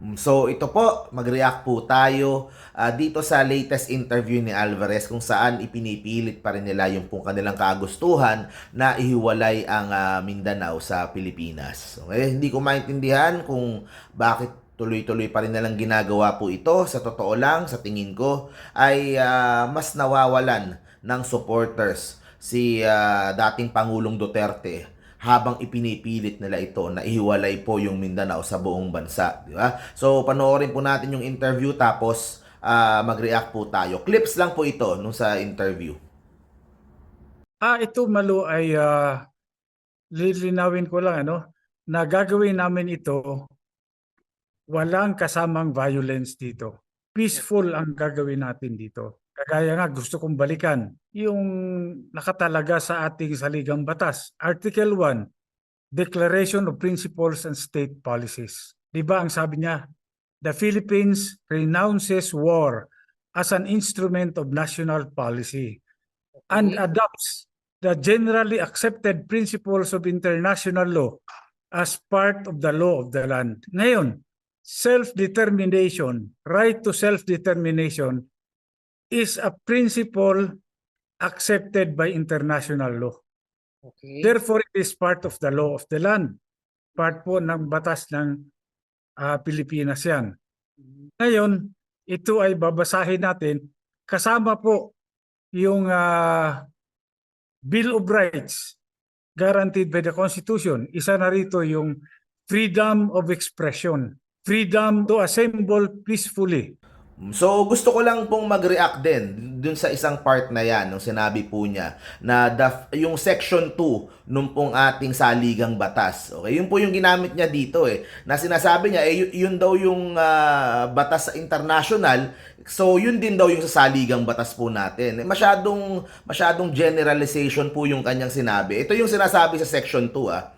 Mm, So ito po, mag-react po tayo ah, dito sa latest interview ni Alvarez kung saan ipinipilit pa rin nila yung pong kanilang kagustuhan na ihiwalay ang ah, Mindanao sa Pilipinas. Okay? Hindi ko maintindihan kung bakit tuloy-tuloy pa rin nilang ginagawa po ito. Sa totoo lang, sa tingin ko, ay ah, mas nawawalan ng supporters si ah, dating Pangulong Duterte habang ipinipilit nila ito na ihiwalay po yung Mindanao sa buong bansa, di ba? So panoorin po natin yung interview tapos ah, mag-react po tayo. Clips lang po ito nung sa interview. Ah, ito Malu ay ah, lilinawin ko lang ano, na gagawin namin ito walang kasamang violence dito. Peaceful ang gagawin natin dito. Kagaya nga gusto kong balikan yung nakatalaga sa ating saligang batas. Article 1, Declaration of Principles and State Policies. Di ba ang sabi niya, the Philippines renounces war as an instrument of national policy and adopts the generally accepted principles of international law as part of the law of the land. Ngayon, self-determination, right to self-determination is a principle accepted by international law. Okay. Therefore, it is part of the law of the land. Part po ng batas ng ah, Pilipinas yan. Ngayon, ito ay babasahin natin kasama po yung ah, Bill of Rights guaranteed by the Constitution. Isa na rito yung freedom of expression, freedom to assemble peacefully. So gusto ko lang pong mag-react din dun sa isang part na yan nung sinabi po niya na the, yung section 2 nung pong ating saligang batas. Okay, yun po yung ginamit niya dito eh. Na sinasabi niya eh yun daw yung ah, batas sa international So yun din daw yung sa saligang batas po natin. Eh, Masyadong masyadong generalization po yung kanyang sinabi. Ito yung sinasabi sa section 2 ah.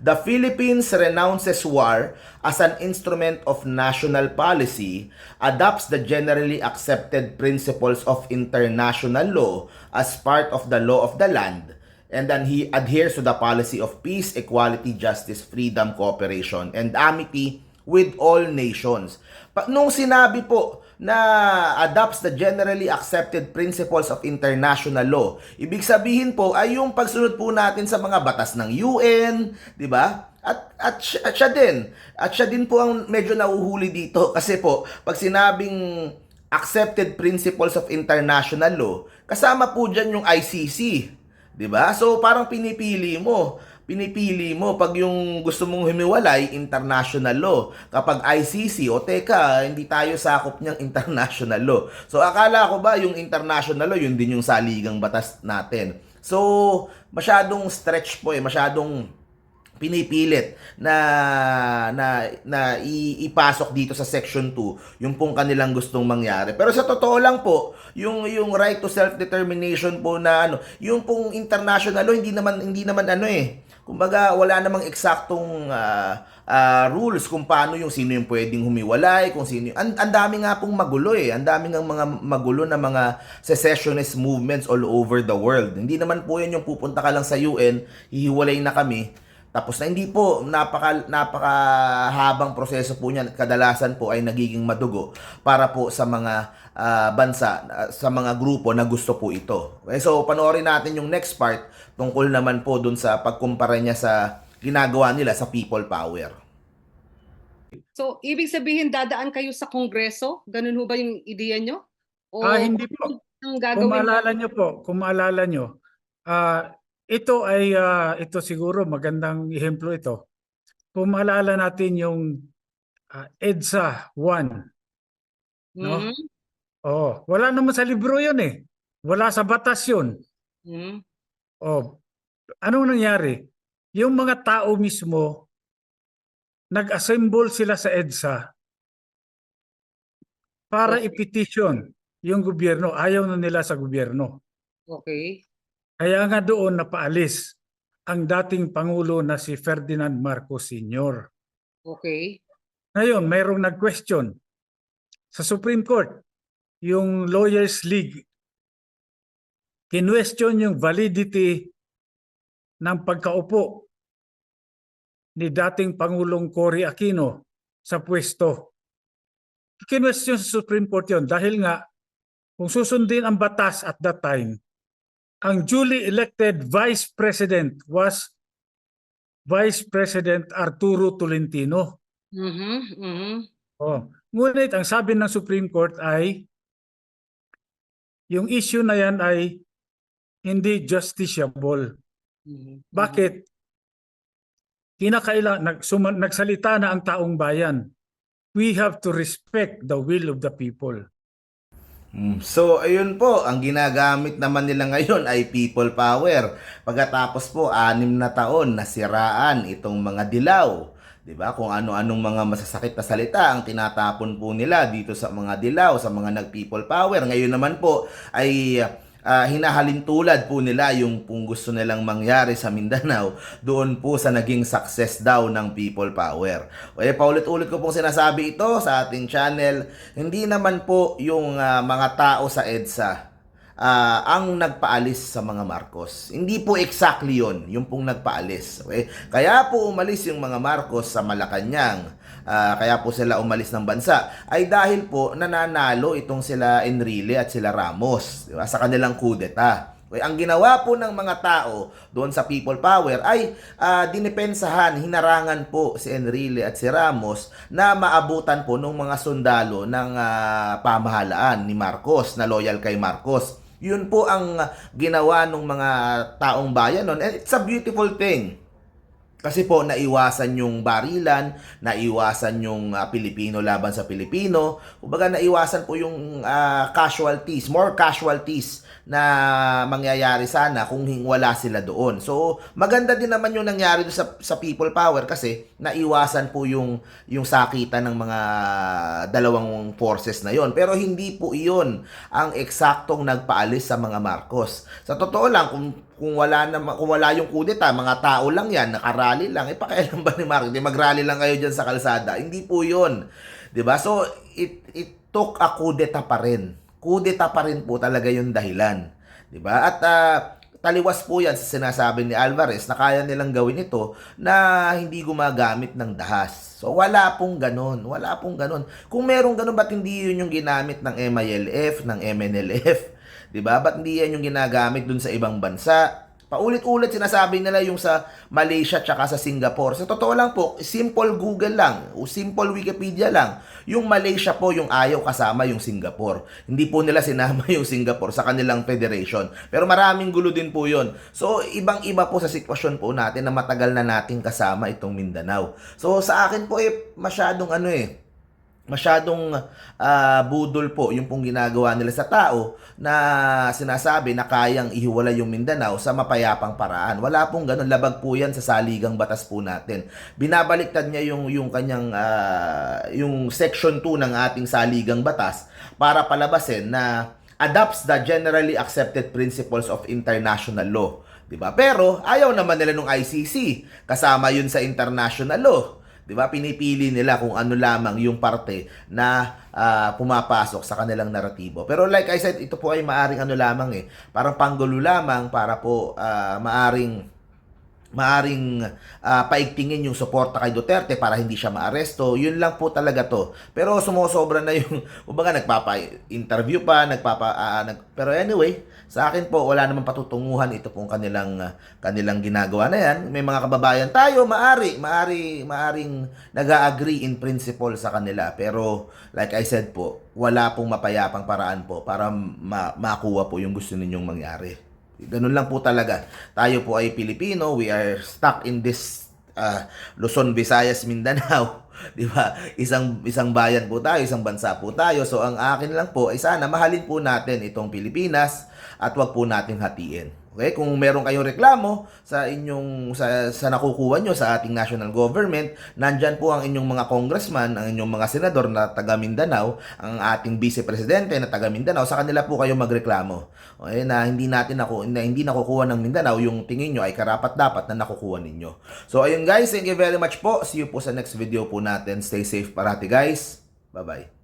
The Philippines renounces war as an instrument of national policy, adopts the generally accepted principles of international law as part of the law of the land, and then he adheres to the policy of peace, equality, justice, freedom, cooperation, and amity with all nations. Pa- nung sinabi po na adopts the generally accepted principles of international law, ibig sabihin po ay yung pagsunod po natin sa mga batas ng UN, di ba? At, at, at siya din. At siya din po ang medyo nauhuli dito kasi po, pag sinabing accepted principles of international law, kasama po dyan yung ICC. 'Di ba? So parang pinipili mo, pinipili mo pag yung gusto mong humiwalay international law. Kapag ICC o teka, hindi tayo sakop niyang international law. So akala ko ba yung international law yun din yung saligang batas natin. So masyadong stretch po eh, masyadong pinipilit na na na ipasok dito sa section 2 yung pong kanilang gustong mangyari. Pero sa totoo lang po, yung yung right to self determination po na ano, yung pong international law hindi naman hindi naman ano eh. Kumbaga wala namang eksaktong ah, ah, rules kung paano yung sino yung pwedeng humiwalay, kung sino yung, ang, ang dami nga pong magulo eh. Ang dami ng mga magulo na mga secessionist movements all over the world. Hindi naman po yun yung pupunta ka lang sa UN, hihiwalay na kami, tapos na hindi po napaka napakahabang proseso po niyan. Kadalasan po ay nagiging madugo para po sa mga ah, bansa ah, sa mga grupo na gusto po ito. Okay, so panoorin natin yung next part tungkol naman po dun sa pagkumpara niya sa ginagawa nila sa people power. So, ibig sabihin dadaan kayo sa kongreso? Ganun ho ba yung ideya nyo? O Ah, hindi po. Kung maalala nyo po, kung maalala nyo, ah, ito ay, ah, ito siguro magandang ehemplo ito. Kung maalala natin yung ah, EDSA 1, no? Mhm. oh, wala naman sa libro yun eh. Wala sa batas yun. Mhm. Oh, anong nangyari? Yung mga tao mismo, nag-assemble sila sa EDSA para Okay. i-petition yung gobyerno. Ayaw na nila sa gobyerno. Okay. Kaya nga doon napaalis ang dating Pangulo na si Ferdinand Marcos Sr. Okay. Ngayon, mayroong nag-question sa Supreme Court, yung Lawyers League, kinwestiyon yung validity ng pagkaupo ni dating Pangulong Cory Aquino sa pwesto kinwestiyon sa Supreme Court yon dahil nga kung susundin ang batas at that time, ang duly elected Vice President was Vice President Arturo Tolentino. Mhm, mhm. Oh. Ngunit ang sabi ng Supreme Court ay yung issue na yan ay hindi justiciable. mhm, Bakit? Kinakailangan, nag, nagsalita na ang taong bayan. We have to respect the will of the people. Mm, So, ayun po, ang ginagamit naman nila ngayon ay people power. Pagkatapos po, anim na taon nasiraan itong mga dilaw. 'Di ba? Kung ano-anong mga masasakit na salita ang tinatapon po nila dito sa mga dilaw, sa mga nag-people power. Ngayon naman po ay ah, hinahalin tulad po nila yung kung gusto nilang mangyari sa Mindanao doon po sa naging success daw ng people power. Okay, paulit-ulit ko pong sinasabi ito sa ating channel. Hindi naman po yung ah, mga tao sa EDSA ah, ang nagpaalis sa mga Marcos. Hindi po exactly yon, yung pong nagpaalis. Okay? Kaya po umalis yung mga Marcos sa Malacanang. ah, kaya po sila umalis ng bansa ay dahil po nananalo itong sila Enrile at sila Ramos, di ba? Sa kanilang kudeta. Okay, ang ginawa po ng mga tao doon sa people power ay ah, dinipensahan, hinarangan po si Enrile at si Ramos na maabutan po ng mga sundalo ng ah, pamahalaan ni Marcos na loyal kay Marcos. Yun po ang ginawa ng mga taong bayan noon. And it's a beautiful thing. Kasi po naiwasan yung barilan, naiwasan yung ah, Pilipino laban sa Pilipino. Kumbaga naiwasan po yung ah, casualties, more casualties na mangyayari sana kung wala sila doon. So, maganda din naman yung nangyari sa, sa people power kasi naiwasan po yung yung sakitan ng mga dalawang forces na yon. Pero hindi po iyon ang eksaktong nagpaalis sa mga Marcos. Sa totoo lang, kung kung wala na kung wala yung kudeta, mga tao lang yan, nakarally lang, eh pakialam ba ni Marcos? Di magrally lang kayo diyan sa kalsada. Hindi po 'yon. 'Di ba? So it it took a kudeta pa rin. Kudeta pa rin po talaga yung dahilan. 'Di ba? At ah, taliwas po yan sa sinasabi ni Alvarez na kaya nilang gawin ito na hindi gumagamit ng dahas. So wala pong ganun. Wala pong ganun. Kung merong ganun, ba't hindi yun yung ginamit ng MILF, ng MNLF? 'Di ba? Ba't hindi yan yung ginagamit dun sa ibang bansa? Paulit-ulit sinasabi nila yung sa Malaysia tsaka sa Singapore. Sa totoo lang po, simple Google lang o simple Wikipedia lang. Yung Malaysia po yung ayaw kasama yung Singapore. Hindi po nila sinama yung Singapore sa kanilang federation. Pero maraming gulo din po yun. So, ibang-iba po sa sitwasyon po natin na matagal na nating kasama itong Mindanao. So, sa akin po eh, masyadong ano eh, masyadong ah, budol po yung pong ginagawa nila sa tao na sinasabi na kayang ihiwalay yung Mindanao sa mapayapang paraan. Wala pong ganun. Labag po yan sa saligang batas po natin. Binabaliktad niya yung, yung kanyang, ah, yung section 2 ng ating saligang batas para palabasin na adopts the generally accepted principles of international law. 'Di ba? Pero ayaw naman nila nung ICC. Kasama 'yun sa international law. 'Di ba? Pinipili nila kung ano lamang yung parte na ah, pumapasok sa kanilang naratibo. Pero like I said, ito po ay maaring ano lamang eh. Parang panggulo lamang para po ah, maaring maaring ah, paigtingin yung suporta kay Duterte para hindi siya maaresto. Yun lang po talaga to. Pero sumusobra na yung, kumbaga nagpapa-interview pa, nagpapa, ah, nag, pero anyway, sa akin po, wala namang patutunguhan ito pong kanilang, ah, kanilang ginagawa na yan. May mga kababayan tayo, maari, maari, maaring nag-agree in principle sa kanila. Pero, like I said po, wala pong mapayapang paraan po para ma- makuha po yung gusto ninyong mangyari. Ganun lang po talaga. Tayo po ay Pilipino. We are stuck in this uh, Luzon, Visayas, Mindanao. Di ba? Isang isang bayan po tayo, isang bansa po tayo. So ang akin lang po ay sana mahalin po natin itong Pilipinas at wag po natin hatiin. Okay? Kung meron kayong reklamo sa inyong sa, sa nakukuha nyo sa ating national government, nandyan po ang inyong mga congressman, ang inyong mga senador na taga Mindanao, ang ating vice presidente na taga Mindanao, sa kanila po kayo magreklamo. Okay? Na hindi natin ako na hindi nakukuha ng Mindanao yung tingin nyo ay karapat dapat na nakukuha ninyo. So ayun guys, thank you very much po. See you po sa next video po natin. Stay safe parati guys. Bye-bye.